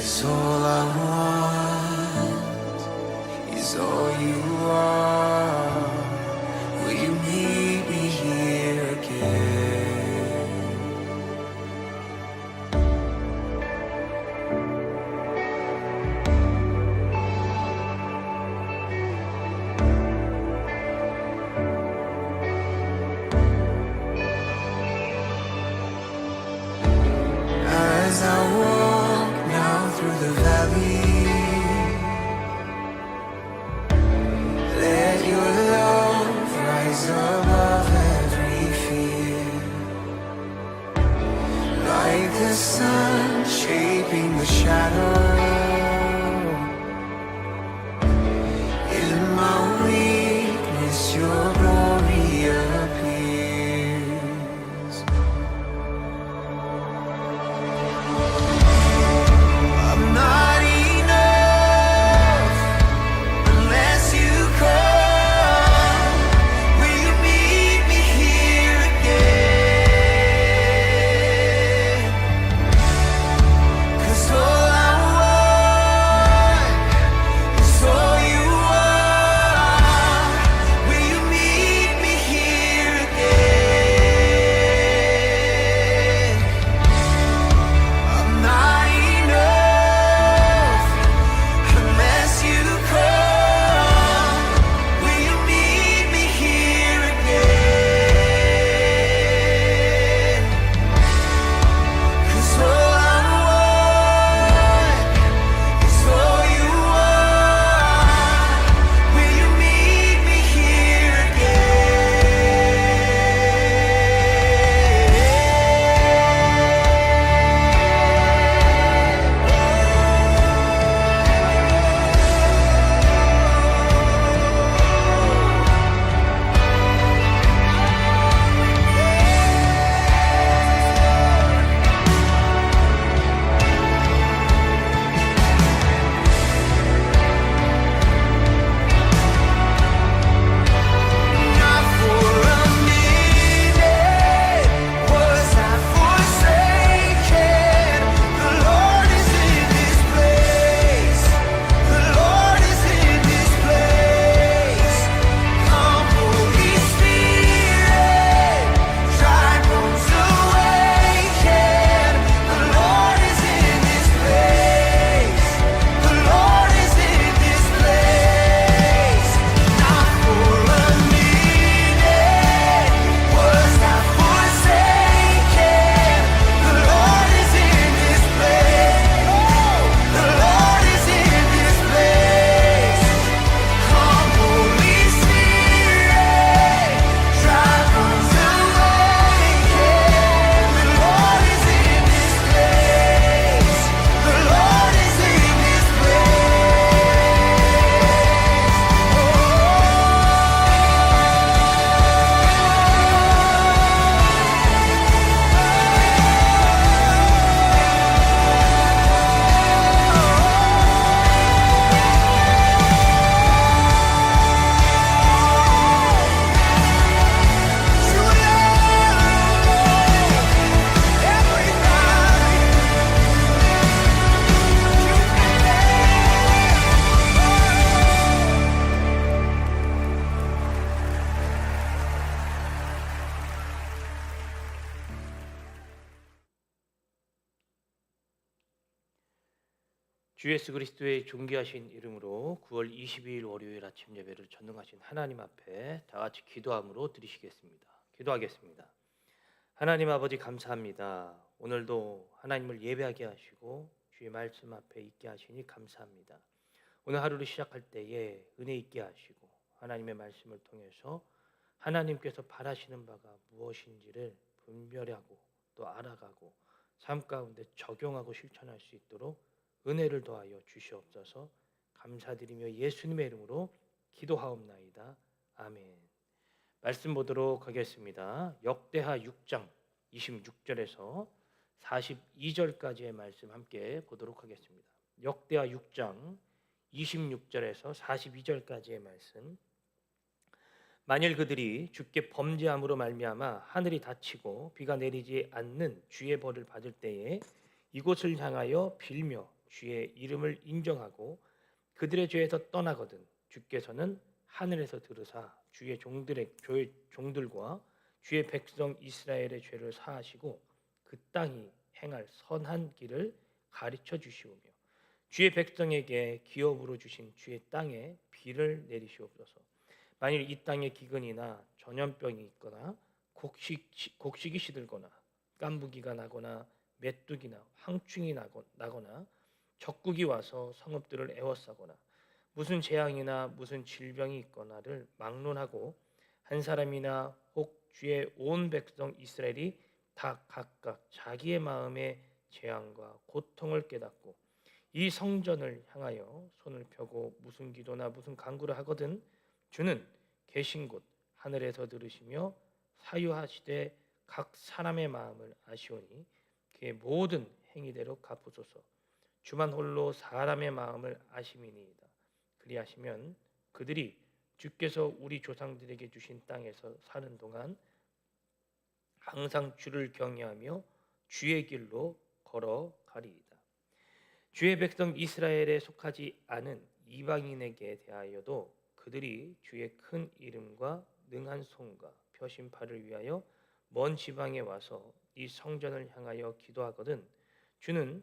Cause all I want is all you are. 예수 그리스도의 존귀하신 이름으로 9월 22일 월요일 아침 예배를 전능하신 하나님 앞에 다 같이 기도함으로 드리시겠습니다. 기도하겠습니다. 하나님 아버지 감사합니다. 오늘도 하나님을 예배하게 하시고 주의 말씀 앞에 있게 하시니 감사합니다. 오늘 하루를 시작할 때에 은혜 있게 하시고 하나님의 말씀을 통해서 하나님께서 바라시는 바가 무엇인지를 분별하고 또 알아가고 삶 가운데 적용하고 실천할 수 있도록 은혜를 더하여 주시옵소서. 감사드리며 예수님의 이름으로 기도하옵나이다. 아멘. 말씀 보도록 하겠습니다. 역대하 6장 26절에서 42절까지의 말씀 함께 보도록 하겠습니다. 역대하 6장 26절에서 42절까지의 말씀. 만일 그들이 주께 범죄함으로 말미암아 하늘이 닫히고 비가 내리지 않는 주의 벌을 받을 때에 이곳을 향하여 빌며 주의 이름을 인정하고 그들의 죄에서 떠나거든 주께서는 하늘에서 들으사 주의 종들의 조- 종들과 주의 백성 이스라엘의 죄를 사하시고 그 땅이 행할 선한 길을 가르쳐 주시오며 주의 백성에게 기업으로 주신 주의 땅에 비를 내리시옵소서. 만일 이 땅에 기근이나 전염병이 있거나 곡식 곡식이 시들거나 깐부기가 나거나 메뚜기나 황충이 나거- 나거나 적국이 와서 성읍들을 에워싸거나 무슨 재앙이나 무슨 질병이 있거나를 막론하고 한 사람이나 혹 주의 온 백성 이스라엘이 다 각각 자기의 마음의 재앙과 고통을 깨닫고 이 성전을 향하여 손을 펴고 무슨 기도나 무슨 간구를 하거든 주는 계신 곳 하늘에서 들으시며 사유하시되 각 사람의 마음을 아시오니 그의 모든 행위대로 갚으소서 주만 홀로 사람의 마음을 아심이니이다 그리하시면 그들이 주께서 우리 조상들에게 주신 땅에서 사는 동안 항상 주를 경외하며 주의 길로 걸어가리이다. 주의 백성 이스라엘에 속하지 않은 이방인에게 대하여도 그들이 주의 큰 이름과 능한 손과 표심파를 위하여 먼 지방에 와서 이 성전을 향하여 기도하거든 주는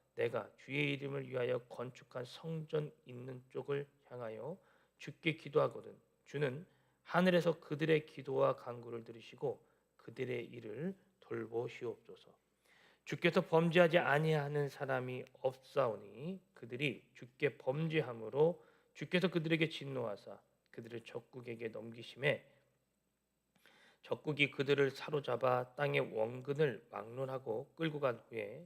내가 주의 이름을 위하여 건축한 성전 있는 쪽을 향하여 주께 기도하거든 주는 하늘에서 그들의 기도와 간구를 들으시고 그들의 일을 돌보시옵소서. 주께서 범죄하지 아니하는 사람이 없사오니 그들이 주께 범죄함으로 주께서 그들에게 진노하사 그들을 적국에게 넘기심에 적국이 그들을 사로잡아 땅의 원근을 막론하고 끌고 간 후에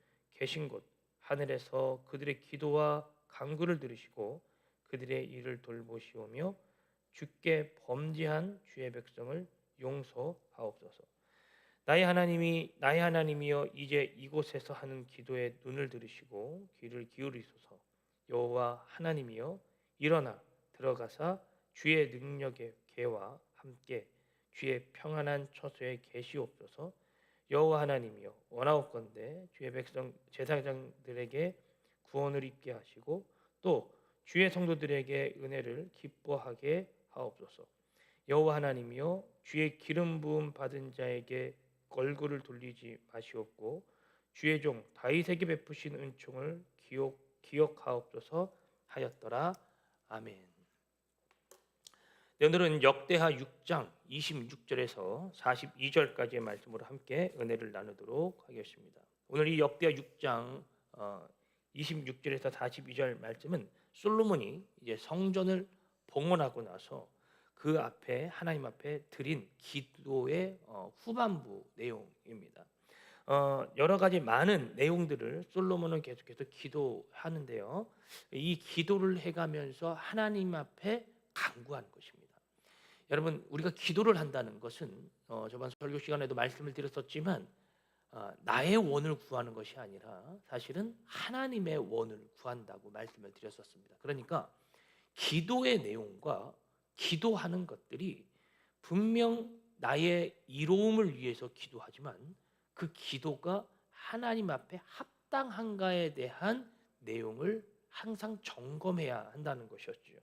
계신 곳 하늘에서 그들의 기도와 간구를 들으시고 그들의 일을 돌보시오며 주께 범죄한 주의 백성을 용서하옵소서. 나의 하나님이 나의 하나님이여 이제 이곳에서 하는 기도에 눈을 들으시고 귀를 기울이소서. 여호와 하나님이여 일어나 들어가사 주의 능력의 개와 함께 주의 평안한 처소에 계시옵소서. 여호와 하나님이여 원하옵건대 주의 백성 제사장들에게 구원을 입게 하시고 또 주의 성도들에게 은혜를 기뻐하게 하옵소서. 여호와 하나님이여 주의 기름 부음 받은 자에게 얼굴을 돌리지 마시옵고 주의 종 다윗에게 베푸신 은총을 기억 기억하옵소서 하였더라. 아멘. 네, 오늘은 역대하 6장 26절에서 42절까지의 말씀으로 함께 은혜를 나누도록 하겠습니다. 오늘 이 역대하 6장 어, 26절에서 42절 말씀은 솔로몬이 이제 성전을 봉헌하고 나서 그 앞에 하나님 앞에 드린 기도의 어, 후반부 내용입니다. 어, 여러 가지 많은 내용들을 솔로몬은 계속해서 기도하는데요. 이 기도를 해가면서 하나님 앞에 간구하는 것입니다. 여러분 우리가 기도를 한다는 것은 어, 저번 설교 시간에도 말씀을 드렸었지만 어, 나의 원을 구하는 것이 아니라 사실은 하나님의 원을 구한다고 말씀을 드렸었습니다. 그러니까 기도의 내용과 기도하는 것들이 분명 나의 이로움을 위해서 기도하지만 그 기도가 하나님 앞에 합당한가에 대한 내용을 항상 점검해야 한다는 것이었죠.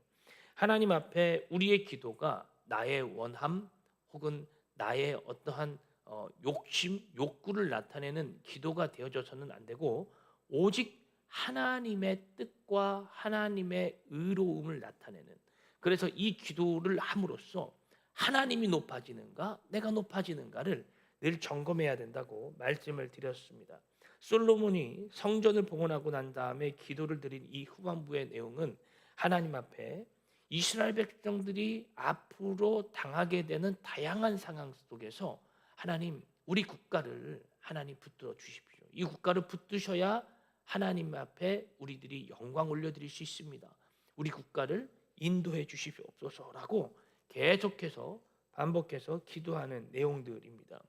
하나님 앞에 우리의 기도가 나의 원함 혹은 나의 어떠한 어, 욕심, 욕구를 나타내는 기도가 되어져서는 안 되고 오직 하나님의 뜻과 하나님의 의로움을 나타내는 그래서 이 기도를 함으로써 하나님이 높아지는가 내가 높아지는가를 늘 점검해야 된다고 말씀을 드렸습니다. 솔로몬이 성전을 봉헌하고 난 다음에 기도를 드린 이 후반부의 내용은 하나님 앞에 이스라엘 백성들이 앞으로 당하게 되는 다양한 상황 속에서 하나님 우리 국가를 하나님 붙들어 주십시오. 이 국가를 붙드셔야 하나님 앞에 우리들이 영광 올려드릴 수 있습니다. 우리 국가를 인도해 주시옵소서라고 계속해서 반복해서 기도하는 내용들입니다.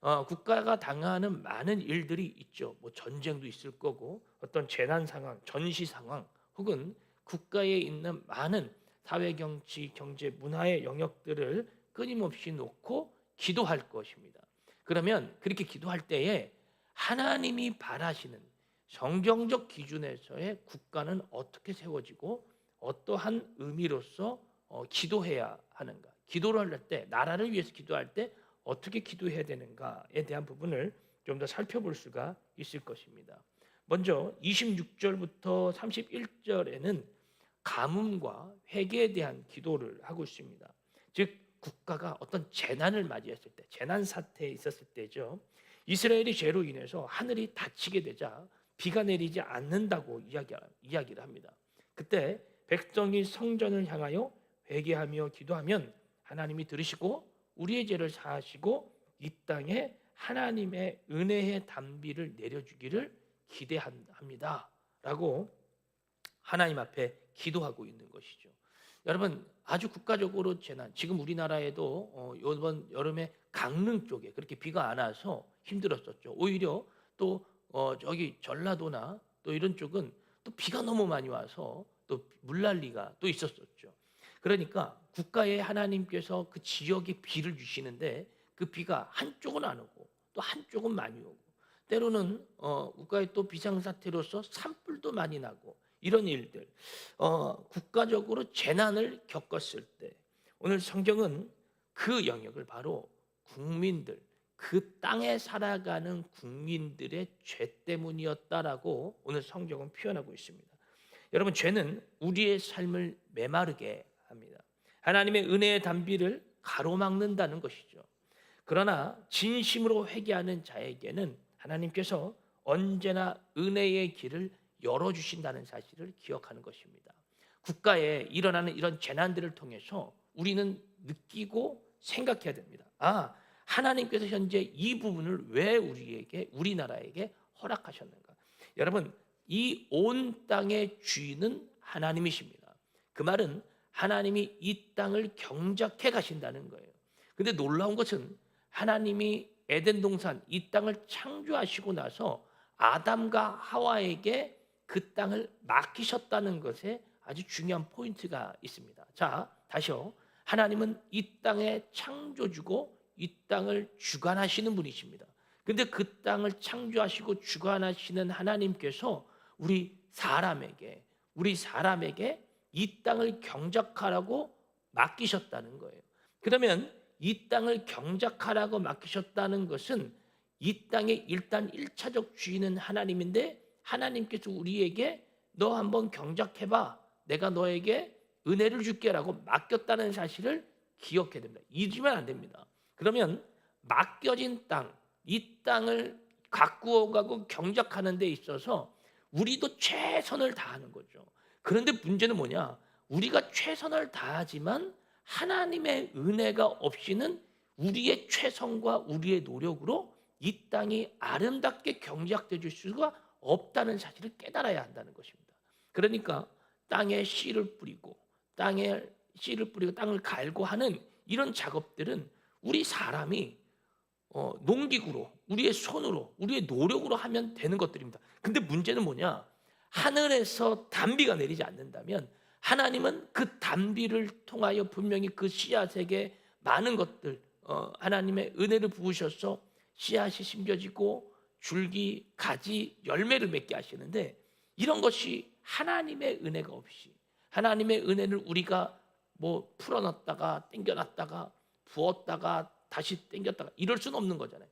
어, 국가가 당하는 많은 일들이 있죠. 뭐 전쟁도 있을 거고 어떤 재난 상황, 전시 상황 혹은 국가에 있는 많은 사회 정치, 경제, 문화의 영역들을 끊임없이 놓고 기도할 것입니다. 그러면 그렇게 기도할 때에 하나님이 바라시는 성경적 기준에서의 국가는 어떻게 세워지고 어떠한 의미로서 어, 기도해야 하는가? 기도를 할 때 나라를 위해서 기도할 때 어떻게 기도해야 되는가에 대한 부분을 좀 더 살펴볼 수가 있을 것입니다. 먼저 26절부터 31절에는 가뭄과 회개에 대한 기도를 하고 있습니다. 즉 국가가 어떤 재난을 맞이했을 때, 재난 사태에 있었을 때죠. 이스라엘이 죄로 인해서 하늘이 닫히게 되자 비가 내리지 않는다고 이야기, 이야기를 합니다. 그때 백성이 성전을 향하여 회개하며 기도하면 하나님이 들으시고 우리의 죄를 사하시고 이 땅에 하나님의 은혜의 단비를 내려주기를 기대합니다 라고 하나님 앞에 기도하고 있는 것이죠. 여러분 아주 국가적으로 재난 지금 우리나라에도 어, 이번 여름에 강릉 쪽에 그렇게 비가 안 와서 힘들었었죠. 오히려 또 어, 저기 전라도나 또 이런 쪽은 또 비가 너무 많이 와서 또 물난리가 또 있었었죠. 그러니까 국가에 하나님께서 그 지역에 비를 주시는데 그 비가 한쪽은 안 오고 또 한쪽은 많이 오고 때로는 어, 국가에 또 비상사태로서 산불도 많이 나고 이런 일들 어, 국가적으로 재난을 겪었을 때 오늘 성경은 그 영역을 바로 국민들 그 땅에 살아가는 국민들의 죄 때문이었다라고 오늘 성경은 표현하고 있습니다. 여러분 죄는 우리의 삶을 메마르게 합니다. 하나님의 은혜의 담비를 가로막는다는 것이죠. 그러나 진심으로 회개하는 자에게는 하나님께서 언제나 은혜의 길을 열어 주신다는 사실을 기억하는 것입니다. 국가에 일어나는 이런 재난들을 통해서 우리는 느끼고 생각해야 됩니다. 아, 하나님께서 현재 이 부분을 왜 우리에게 우리나라에게 허락하셨는가? 여러분, 이 온 땅의 주인은 하나님이십니다. 그 말은 하나님이 이 땅을 경작해 가신다는 거예요. 근데 놀라운 것은 하나님이 에덴 동산 이 땅을 창조하시고 나서 아담과 하와에게 그 땅을 맡기셨다는 것에 아주 중요한 포인트가 있습니다. 자, 다시요. 하나님은 이 땅의 창조주고 이 땅을 주관하시는 분이십니다. 근데 그 땅을 창조하시고 주관하시는 하나님께서 우리 사람에게 우리 사람에게 이 땅을 경작하라고 맡기셨다는 거예요. 그러면 이 땅을 경작하라고 맡기셨다는 것은 이 땅의 일단 일차적 주인은 하나님인데 하나님께서 우리에게 너 한번 경작해봐. 내가 너에게 은혜를 줄게라고 맡겼다는 사실을 기억해야 됩니다. 잊으면 안 됩니다. 그러면 맡겨진 땅, 이 땅을 가꾸어 가고 경작하는 데 있어서 우리도 최선을 다하는 거죠. 그런데 문제는 뭐냐? 우리가 최선을 다하지만 하나님의 은혜가 없이는 우리의 최선과 우리의 노력으로 이 땅이 아름답게 경작돼 줄 수가 없다는 사실을 깨달아야 한다는 것입니다. 그러니까 땅에 씨를 뿌리고 땅에 씨를 뿌리고 땅을 갈고 하는 이런 작업들은 우리 사람이 어, 농기구로 우리의 손으로 우리의 노력으로 하면 되는 것들입니다. 근데 문제는 뭐냐? 하늘에서 단비가 내리지 않는다면 하나님은 그 단비를 통하여 분명히 그 씨앗에게 많은 것들 어, 하나님의 은혜를 부으셔서 씨앗이 심겨지고 줄기, 가지, 열매를 맺게 하시는데 이런 것이 하나님의 은혜가 없이 하나님의 은혜를 우리가 뭐 풀어놨다가 땡겨놨다가 부었다가 다시 땡겼다가 이럴 수는 없는 거잖아요.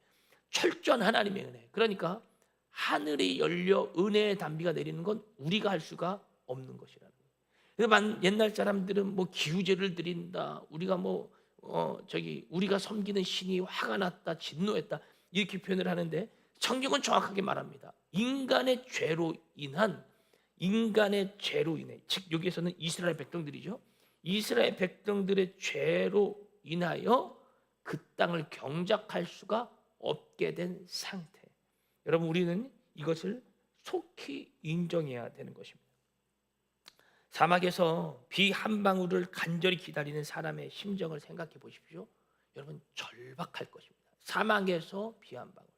철저한 하나님의 은혜. 그러니까 하늘이 열려 은혜의 단비가 내리는 건 우리가 할 수가 없는 것이라는 거예요. 그래서 만- 옛날 사람들은 뭐 기우제를 드린다. 우리가 뭐 어, 저기 우리가 섬기는 신이 화가 났다, 진노했다 이렇게 표현을 하는데 성경은 정확하게 말합니다. 인간의 죄로 인한 인간의 죄로 인해 즉 여기에서는 이스라엘 백성들이죠. 이스라엘 백성들의 죄로 인하여 그 땅을 경작할 수가 없게 된 상태. 여러분 우리는 이것을 속히 인정해야 되는 것입니다. 사막에서 비 한 방울을 간절히 기다리는 사람의 심정을 생각해 보십시오. 여러분 절박할 것입니다. 사막에서 비 한 방울,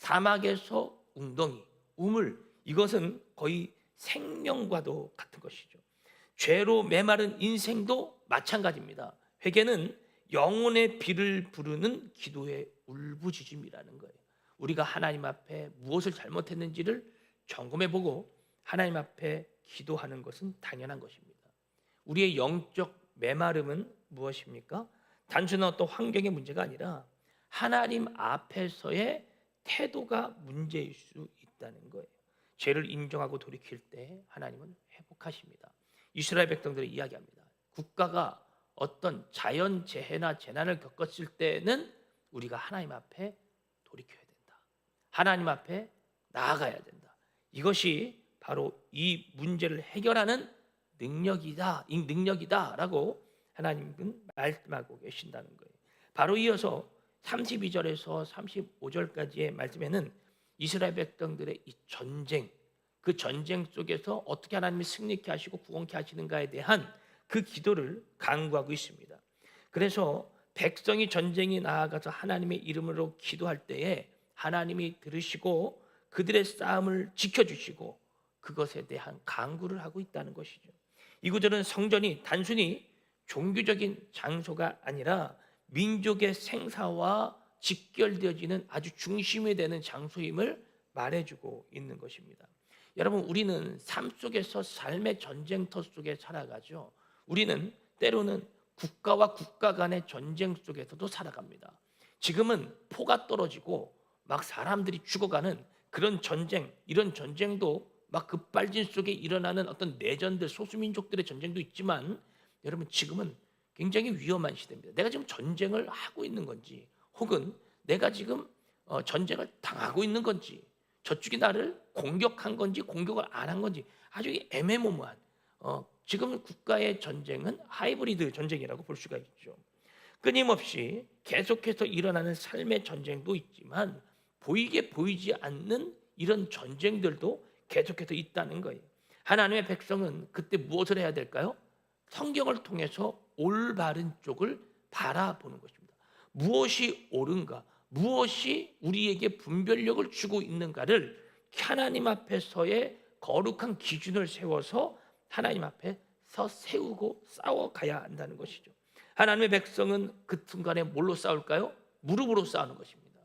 사막에서 웅덩이, 우물 이것은 거의 생명과도 같은 것이죠. 죄로 메마른 인생도 마찬가지입니다. 회개는 영혼의 비를 부르는 기도의 울부짖음이라는 거예요. 우리가 하나님 앞에 무엇을 잘못했는지를 점검해 보고 하나님 앞에 기도하는 것은 당연한 것입니다. 우리의 영적 메마름은 무엇입니까? 단순한 어떤 환경의 문제가 아니라 하나님 앞에서의 태도가 문제일 수 있다는 거예요. 죄를 인정하고 돌이킬 때 하나님은 회복하십니다. 이스라엘 백성들이 이야기합니다. 국가가 어떤 자연 재해나 재난을 겪었을 때는 우리가 하나님 앞에 돌이켜야 된다. 하나님 앞에 나아가야 된다. 이것이 바로 이 문제를 해결하는 능력이다, 이 능력이다라고 하나님은 말씀하고 계신다는 거예요. 바로 이어서 32절에서 35절까지의 말씀에는 이스라엘 백성들의 이 전쟁, 그 전쟁 속에서 어떻게 하나님이 승리케 하시고 구원케 하시는가에 대한 그 기도를 강구하고 있습니다. 그래서 백성이 전쟁이 나아가서 하나님의 이름으로 기도할 때에 하나님이 들으시고 그들의 싸움을 지켜주시고 그것에 대한 강구를 하고 있다는 것이죠. 이 구절은 성전이 단순히 종교적인 장소가 아니라 민족의 생사와 직결되어지는 아주 중심이 되는 장소임을 말해주고 있는 것입니다. 여러분 우리는 삶 속에서 삶의 전쟁터 속에 살아가죠. 우리는 때로는 국가와 국가 간의 전쟁 속에서도 살아갑니다. 지금은 포가 떨어지고 막 사람들이 죽어가는 그런 전쟁, 이런 전쟁도 막 급발진 속에 일어나는 어떤 내전들, 소수민족들의 전쟁도 있지만 여러분 지금은 굉장히 위험한 시대입니다. 내가 지금 전쟁을 하고 있는 건지 혹은 내가 지금 어, 전쟁을 당하고 있는 건지 저쪽이 나를 공격한 건지 공격을 안 한 건지 아주 애매모호한 어, 지금 국가의 전쟁은 하이브리드 전쟁이라고 볼 수가 있죠. 끊임없이 계속해서 일어나는 삶의 전쟁도 있지만 보이게 보이지 않는 이런 전쟁들도 계속해서 있다는 거예요. 하나님의 백성은 그때 무엇을 해야 될까요? 성경을 통해서 올바른 쪽을 바라보는 것입니다. 무엇이 옳은가, 무엇이 우리에게 분별력을 주고 있는가를 하나님 앞에서의 거룩한 기준을 세워서 하나님 앞에서 세우고 싸워가야 한다는 것이죠. 하나님의 백성은 그 순간에 뭘로 싸울까요? 무릎으로 싸우는 것입니다.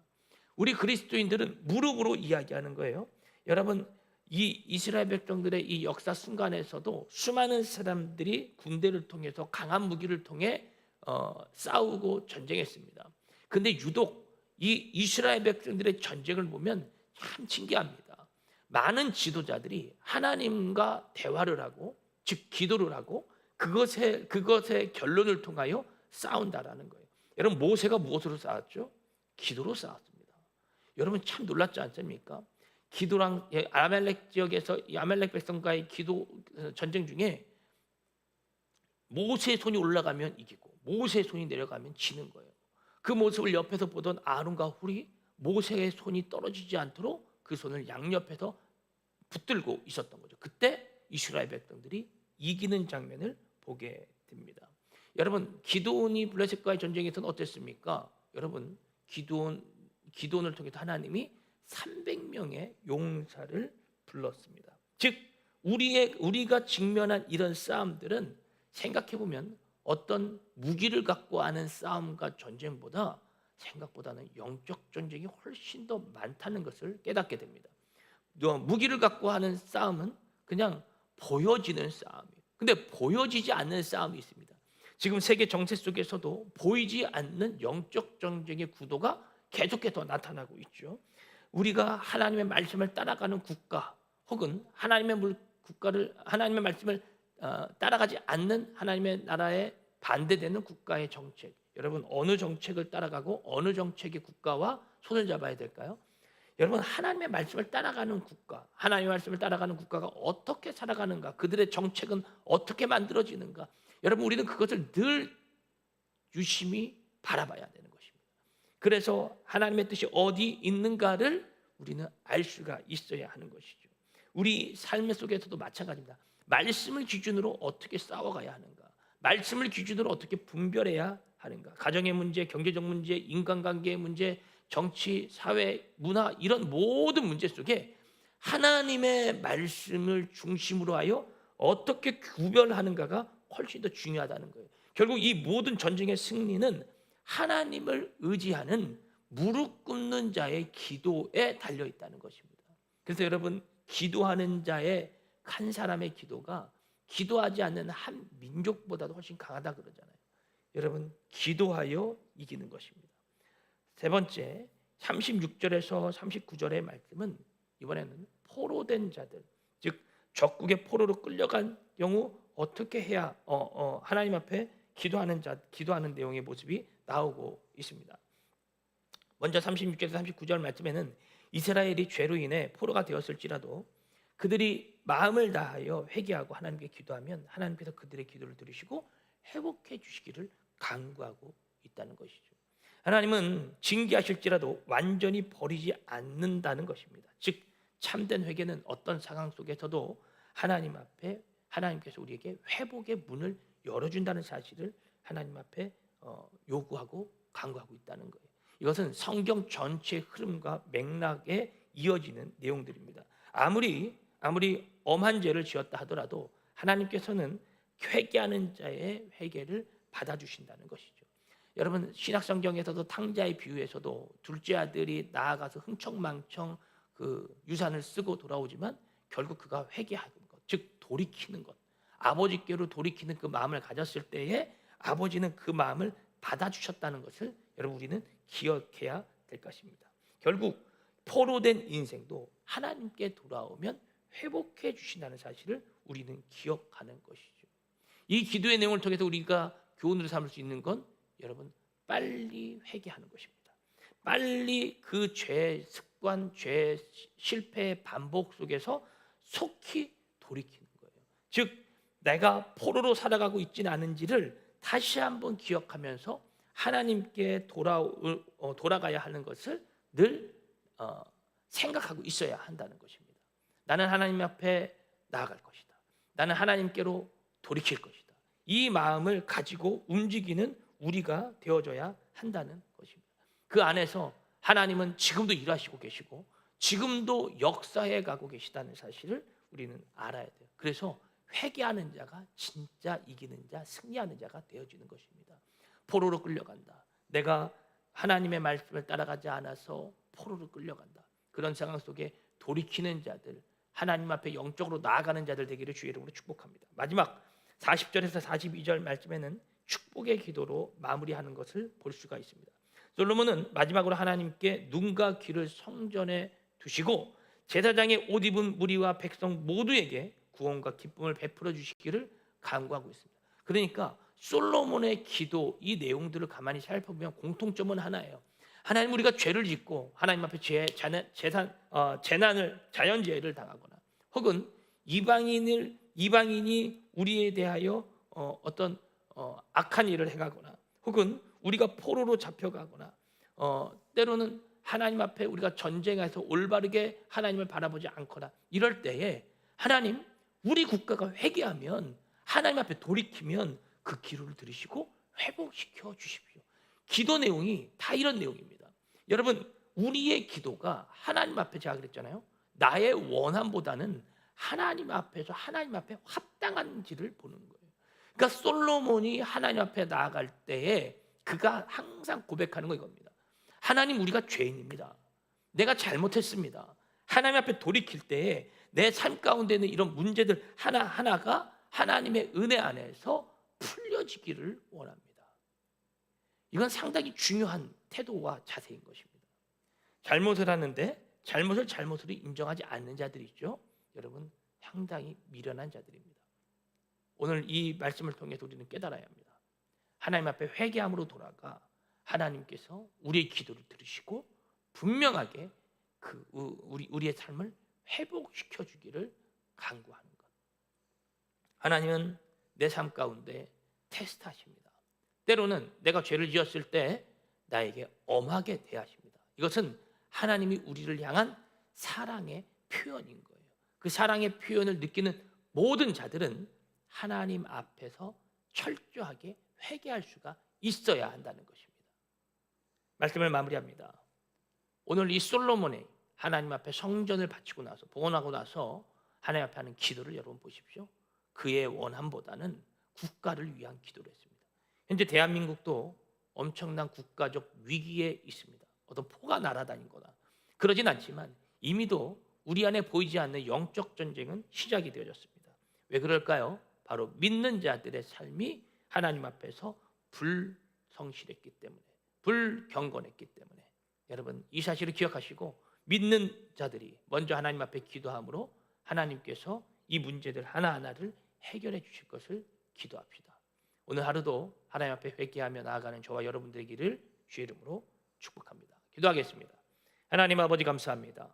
우리 그리스도인들은 무릎으로 이야기하는 거예요. 여러분 이 이스라엘 백성들의 이 역사 순간에서도 수많은 사람들이 군대를 통해서 강한 무기를 통해 어, 싸우고 전쟁했습니다. 근데 유독 이 이스라엘 백성들의 전쟁을 보면 참 신기합니다. 많은 지도자들이 하나님과 대화를 하고 즉 기도를 하고 그것의 그것의 결론을 통하여 싸운다라는 거예요. 여러분 모세가 무엇으로 싸웠죠? 기도로 싸웠습니다. 여러분 참 놀랍지 않습니까? 기도랑 예, 아말렉 지역에서 이 아말렉 백성과의 기도 어, 전쟁 중에 모세의 손이 올라가면 이기고 모세의 손이 내려가면 지는 거예요. 그 모습을 옆에서 보던 아론과 훌이 모세의 손이 떨어지지 않도록 그 손을 양옆에서 붙들고 있었던 거죠. 그때 이스라엘 백성들이 이기는 장면을 보게 됩니다. 여러분 기도온이 블레셋과의 전쟁에서는 어땠습니까? 여러분 기도온 기도온을 통해서 하나님이 300 명의 용사를 불렀습니다. 즉 우리의 우리가 직면한 이런 싸움들은 생각해 보면 어떤 무기를 갖고 하는 싸움과 전쟁보다 생각보다는 영적 전쟁이 훨씬 더 많다는 것을 깨닫게 됩니다. 어, 무기를 갖고 하는 싸움은 그냥 보여지는 싸움이에요. 근데 보여지지 않는 싸움이 있습니다. 지금 세계 정세 속에서도 보이지 않는 영적 전쟁의 구도가 계속해서 나타나고 있죠. 우리가 하나님의 말씀을 따라가는 국가 혹은 하나님의 물, 국가를 하나님의 말씀을 어, 따라가지 않는 하나님의 나라에 반대되는 국가의 정책. 여러분 어느 정책을 따라가고 어느 정책의 국가와 손을 잡아야 될까요? 여러분 하나님의 말씀을 따라가는 국가, 하나님의 말씀을 따라가는 국가가 어떻게 살아가는가, 그들의 정책은 어떻게 만들어지는가. 여러분 우리는 그것을 늘 유심히 바라봐야 것입니다. 그래서 하나님의 뜻이 어디 있는가를 우리는 알 수가 있어야 하는 것이죠. 우리 삶 속에서도 마찬가지입니다. 말씀을 기준으로 어떻게 싸워가야 하는가? 말씀을 기준으로 어떻게 분별해야 하는가? 가정의 문제, 경제적 문제, 인간관계의 문제, 정치, 사회, 문화 이런 모든 문제 속에 하나님의 말씀을 중심으로 하여 어떻게 구별하는가가 훨씬 더 중요하다는 거예요. 결국 이 모든 전쟁의 승리는 하나님을 의지하는 무릎 꿇는 자의 기도에 달려 있다는 것입니다. 그래서 여러분 기도하는 자의 한 사람의 기도가 기도하지 않는 한 민족보다도 훨씬 강하다 그러잖아요. 여러분 기도하여 이기는 것입니다. 세 번째 36절에서 39절의 말씀은 이번에는 포로된 자들 즉 적국의 포로로 끌려간 경우 어떻게 해야 어, 어, 하나님 앞에 기도하는 자 기도하는 내용의 모습이 나오고 있습니다. 먼저 36절에서 39절 말씀에는 이스라엘이 죄로 인해 포로가 되었을지라도 그들이 마음을 다하여 회개하고 하나님께 기도하면 하나님께서 그들의 기도를 들으시고 회복해 주시기를 간구하고 있다는 것이죠. 하나님은 징계하실지라도 완전히 버리지 않는다는 것입니다. 즉 참된 회개는 어떤 상황 속에서도 하나님 앞에 하나님께서 우리에게 회복의 문을 열어준다는 사실을 하나님 앞에 어, 요구하고 간구하고 있다는 거예요. 이것은 성경 전체 흐름과 맥락에 이어지는 내용들입니다. 아무리 아무리 엄한 죄를 지었다 하더라도 하나님께서는 회개하는 자의 회개를 받아주신다는 것이죠. 여러분 신약 성경에서도 탕자의 비유에서도 둘째 아들이 나아가서 흥청망청 그 유산을 쓰고 돌아오지만 결국 그가 회개하는 것, 즉 돌이키는 것, 아버지께로 돌이키는 그 마음을 가졌을 때에 아버지는 그 마음을 받아주셨다는 것을 여러분 우리는 기억해야 될 것입니다. 결국 포로된 인생도 하나님께 돌아오면 회복해 주신다는 사실을 우리는 기억하는 것이죠. 이 기도의 내용을 통해서 우리가 교훈으로 삼을 수 있는 건 여러분 빨리 회개하는 것입니다. 빨리 그 죄 습관, 죄 실패의 반복 속에서 속히 돌이키는 거예요. 즉 내가 포로로 살아가고 있지는 않은지를 다시 한번 기억하면서 하나님께 돌아 어, 돌아가야 하는 것을 늘 어, 생각하고 있어야 한다는 것입니다. 나는 하나님 앞에 나아갈 것이다. 나는 하나님께로 돌이킬 것이다. 이 마음을 가지고 움직이는 우리가 되어줘야 한다는 것입니다. 그 안에서 하나님은 지금도 일하시고 계시고 지금도 역사해 가고 계시다는 사실을 우리는 알아야 돼요. 그래서 회개하는 자가 진짜 이기는 자, 승리하는 자가 되어지는 것입니다. 포로로 끌려간다. 내가 하나님의 말씀을 따라가지 않아서 포로로 끌려간다. 그런 상황 속에 돌이키는 자들, 하나님 앞에 영적으로 나아가는 자들 되기를 주의 이름으로 축복합니다. 마지막 40절에서 42절 말씀에는 축복의 기도로 마무리하는 것을 볼 수가 있습니다. 솔로몬은 마지막으로 하나님께 눈과 귀를 성전에 두시고 제사장의 옷 입은 무리와 백성 모두에게 구원과 기쁨을 베풀어 주시기를 간구하고 있습니다. 그러니까 솔로몬의 기도 이 내용들을 가만히 살펴보면 공통점은 하나예요. 하나님 우리가 죄를 짓고 하나님 앞에 죄, 재난, 재산, 어, 재난을 자연재해를 당하거나 혹은 이방인을 이방인이 우리에 대하여 어, 어떤 어, 악한 일을 행하거나 혹은 우리가 포로로 잡혀가거나 어, 때로는 하나님 앞에 우리가 전쟁에서 올바르게 하나님을 바라보지 않거나 이럴 때에 하나님 우리 국가가 회개하면 하나님 앞에 돌이키면 그 기도를 들으시고 회복시켜 주십시오. 기도 내용이 다 이런 내용입니다. 여러분 우리의 기도가 하나님 앞에 제가 그랬잖아요. 나의 원함보다는 하나님 앞에서 하나님 앞에 합당한지를 보는 거예요. 그러니까 솔로몬이 하나님 앞에 나아갈 때에 그가 항상 고백하는 거 이겁니다. 하나님 우리가 죄인입니다. 내가 잘못했습니다. 하나님 앞에 돌이킬 때에 내 삶 가운데 있는 이런 문제들 하나 하나가 하나님의 은혜 안에서 풀려지기를 원합니다. 이건 상당히 중요한 태도와 자세인 것입니다. 잘못을 하는데 잘못을 잘못으로 인정하지 않는 자들이 있죠. 여러분 상당히 미련한 자들입니다. 오늘 이 말씀을 통해서 우리는 깨달아야 합니다. 하나님 앞에 회개함으로 돌아가 하나님께서 우리의 기도를 들으시고 분명하게 그 우- 우리 우리의 삶을 회복시켜 주기를 간구하는 것. 하나님은 내 삶 가운데 테스트하십니다. 때로는 내가 죄를 지었을 때 나에게 엄하게 대하십니다. 이것은 하나님이 우리를 향한 사랑의 표현인 거예요. 그 사랑의 표현을 느끼는 모든 자들은 하나님 앞에서 철저하게 회개할 수가 있어야 한다는 것입니다. 말씀을 마무리합니다. 오늘 이 솔로몬의 하나님 앞에 성전을 바치고 나서 복원하고 나서 하나님 앞에 하는 기도를 여러분 보십시오. 그의 원함보다는 국가를 위한 기도를 했습니다. 현재 대한민국도 엄청난 국가적 위기에 있습니다. 어떤 포가 날아다닌 거다. 그러진 않지만 이미도 우리 안에 보이지 않는 영적 전쟁은 시작이 되어졌습니다. 왜 그럴까요? 바로 믿는 자들의 삶이 하나님 앞에서 불성실했기 때문에 불경건했기 때문에 여러분 이 사실을 기억하시고 믿는 자들이 먼저 하나님 앞에 기도함으로 하나님께서 이 문제들 하나하나를 해결해 주실 것을 기도합시다. 오늘 하루도 하나님 앞에 회개하며 나아가는 저와 여러분들의 길을 주의 이름으로 축복합니다. 기도하겠습니다. 하나님 아버지 감사합니다.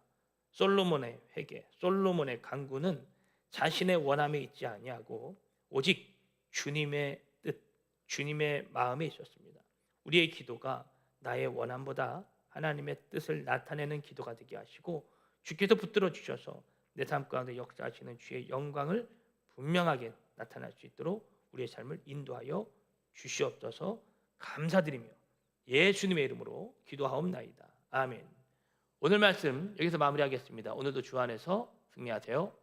솔로몬의 회개, 솔로몬의 강구는 자신의 원함에 있지 아니하고 오직 주님의 뜻, 주님의 마음에 있었습니다. 우리의 기도가 나의 원함보다 하나님의 뜻을 나타내는 기도가 되게 하시고 주께서 붙들어 주셔서 내 삶 가운데 역사하시는 주의 영광을 분명하게 나타날 수 있도록 우리의 삶을 인도하여 주시옵소서 감사드리며 예수님의 이름으로 기도하옵나이다. 아멘. 오늘 말씀 여기서 마무리하겠습니다. 오늘도 주 안에서 승리하세요.